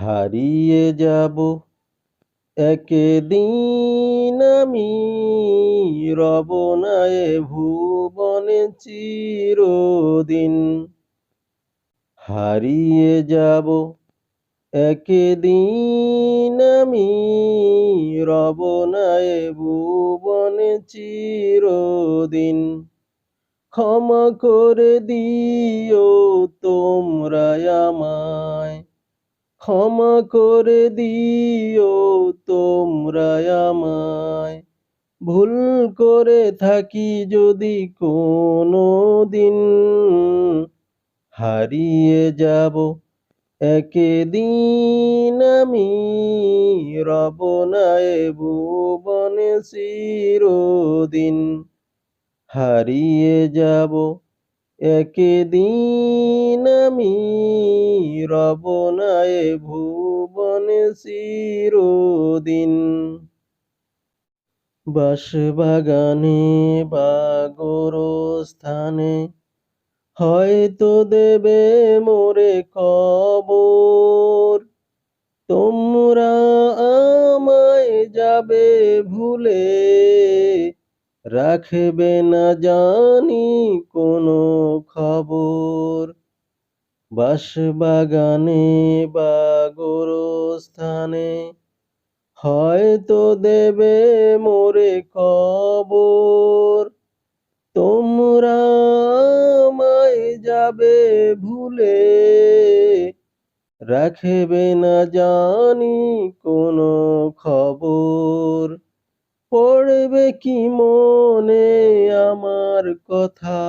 হারিয়ে যাব। একদিন আমি রব ভুবনে চিরদিন। হারিয়ে যাব। একদিন আমি রব ভুবনে চিরদিন। ক্ষমা করে দিও তোমরা আমায় ক্ষমা করে দিও তোমরা আমায়। ভুল করে থাকি যদি কোনো দিন হারিয়ে যাব একদিন আমি। রব না এ ভুবনে চিরদিন, হারিয়ে যাব একদিন আমি রব না এ ভুবনে চিরদিন। বাসবাগানে বা গোরস্থানে হয়তো দেবে মোরে কবর। তোমরা আমায় যাবে ভুলে রাখবে না জানি কোনো খবর। বাসবাগানে বা গোরস্থানে হয়তো দেবে মোরে কবর তোমরা যাবে ভুলে। রাখবে না জানি কোনো খবর। পড়বে কি মনে আমার কথা?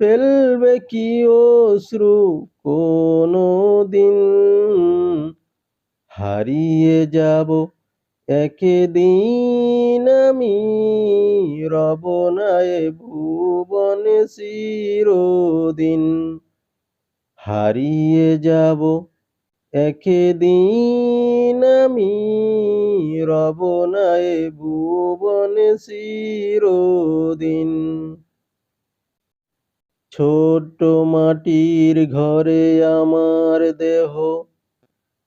ফেলবে কি অশ্রু কোনো দিন হারিয়ে যাব একদিন আমি, রব না এ ভুবনে চিরদিন। হারিয়ে যাব একদিন আমি রব না এ ভুবনে চিরদিন। ছোট্ট মাটির ঘরে আমার দেহ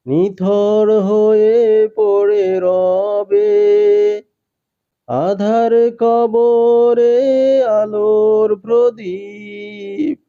নিথর হয়ে পড়ে রবে। আধার কবরে আলোর প্রদীপ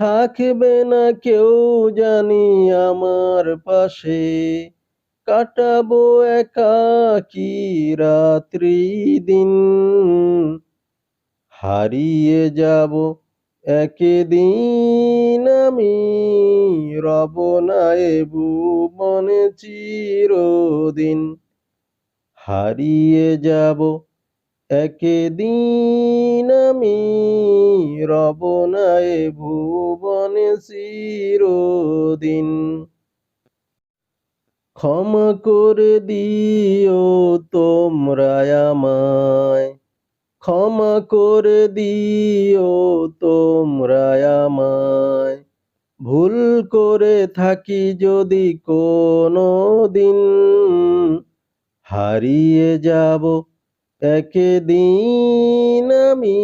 থাকবে না কেউ জানি আমার পাশে। কাটাবো একাকি রাত্রি দিন? হারিয়ে যাব একদিন আমি, রব না ভুবনে চিরদিন। হারিয়ে যাব একদিন আমি রব না এ ভুবনে চিরদিন। ক্ষমা করে দিও তোমরা আমায়। ক্ষমা করে দিও তোমরা আমায়। ভুল করে থাকি যদি কোনো দিন হারিয়ে যাব একদিন আমি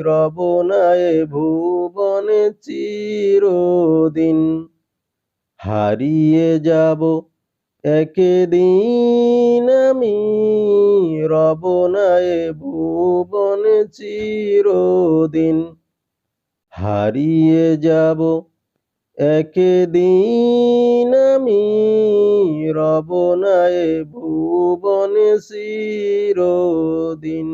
রব না এ ভুবনে চিরদিন, হারিয়ে যাব। একদিন আমি রব না এ ভুবনে চিরদিন, হারিয়ে যাব। একদিন রব না এ ভুবনে চিরদিন।